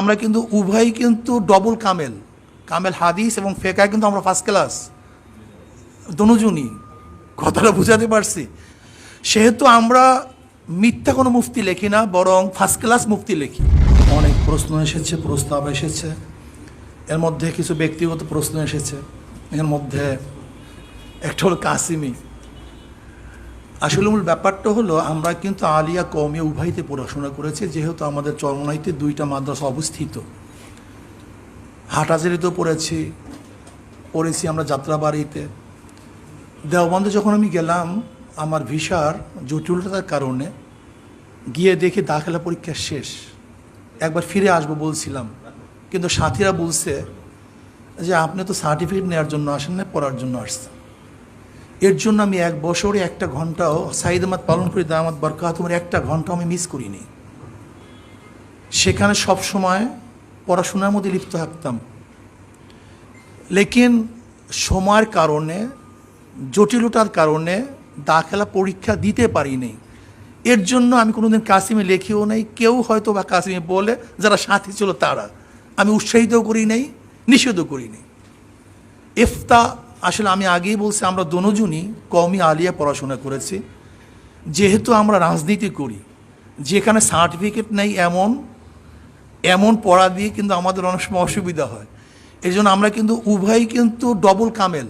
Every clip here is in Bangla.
আমরা কিন্তু উভয়ই কিন্তু ডবল কামেল কামেল হাদিস এবং ফেকায় কিন্তু আমরা ফার্স্ট ক্লাস দনুজনই কথাটা বুঝাতে পারছি। সেহেতু আমরা মিথ্যা কোনো মুফতি লেখি না, বরং ফার্স্ট ক্লাস মুফতি লিখি। অনেক প্রশ্ন এসেছে, প্রস্তাব এসেছে। এর মধ্যে কিছু ব্যক্তিগত প্রশ্ন এসেছে। এর মধ্যে একটা হলো কাসিমি। আসলে মূল ব্যাপারটা হলো, আমরা কিন্তু আলিয়া কমে উভয়তে পড়াশোনা করেছি, যেহেতু আমাদের চরমনাইতে দুইটা মাদ্রাসা অবস্থিত। হাটাজারিতেও পড়েছি পড়েছি আমরা যাত্রাবাড়িতে। দেওবন্দে যখন আমি গেলাম, আমার ভিসার জটিলতার কারণে গিয়ে দেখি দাখেলা পরীক্ষা শেষ। একবার ফিরে আসব বলছিলাম, কিন্তু সাথীরা বলছে যে, আপনি তো সার্টিফিকেট নেওয়ার জন্য আসেন না পড়ার জন্য আসছেন। এর জন্য আমি এক বছরে একটা ঘন্টাও সাইদ আহমদ পালন করি, দামাত বরকাতমের একটা ঘণ্টা আমি মিস করিনি। সেখানে সব সময় পড়াশোনার মধ্যে লিপ্ত থাকতাম। লেকিন সময়ের কারণে, জটিলতার কারণে দাখেলা পরীক্ষা দিতে পারিনি। এর জন্য আমি কোনোদিন কাসিমে লেখিও নেই, কেউ হয়তো বা কাসিমে বলে যারা সাথী ছিল তারা। আমি উৎসাহিতও করি নাই, নিষেধও করি নাই। ইফতা আসলে আমি আগেই বলছি, আমরা দনোজনই কওমি আলিয়া পড়াশোনা করেছি। যেহেতু আমরা রাজনীতি করি, যেখানে সার্টিফিকেট নেই এমন এমন পড়া দিয়ে কিন্তু আমাদের অনেক সময় অসুবিধা হয়। এই জন্য আমরা কিন্তু উভয়ই কিন্তু ডবল কামেল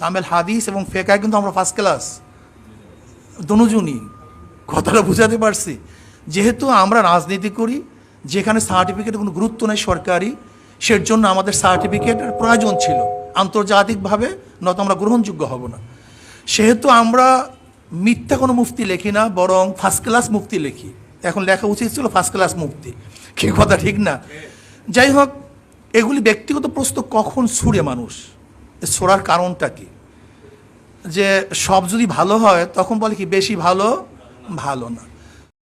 কামেল হাদিস এবং ফেকায় কিন্তু আমরা ফার্স্ট ক্লাস দনুজনই কথাটা বুঝাতে পারছি। যেহেতু আমরা রাজনীতি করি, যেখানে সার্টিফিকেটের কোনো গুরুত্ব নেই সরকারি সের জন্য আমাদের সার্টিফিকেটের প্রয়োজন ছিল। আন্তর্জাতিকভাবে নয়তো আমরা গ্রহণযোগ্য হব না। সেহেতু আমরা মিথ্যা কোনো মুফতি লেখি না, বরং ফার্স্ট ক্লাস মুফতি লিখি। এখন লেখা উচিত ছিল ফার্স্ট ক্লাস মুফতি। কি কথা, ঠিক না? যাই হোক, এগুলি ব্যক্তিগত প্রশ্ন কখন ছুড়ে মানুষ? ছোড়ার কারণটা কি? যে সব যদি ভালো হয়, তখন বলে কি বেশি ভালো? ভালো না।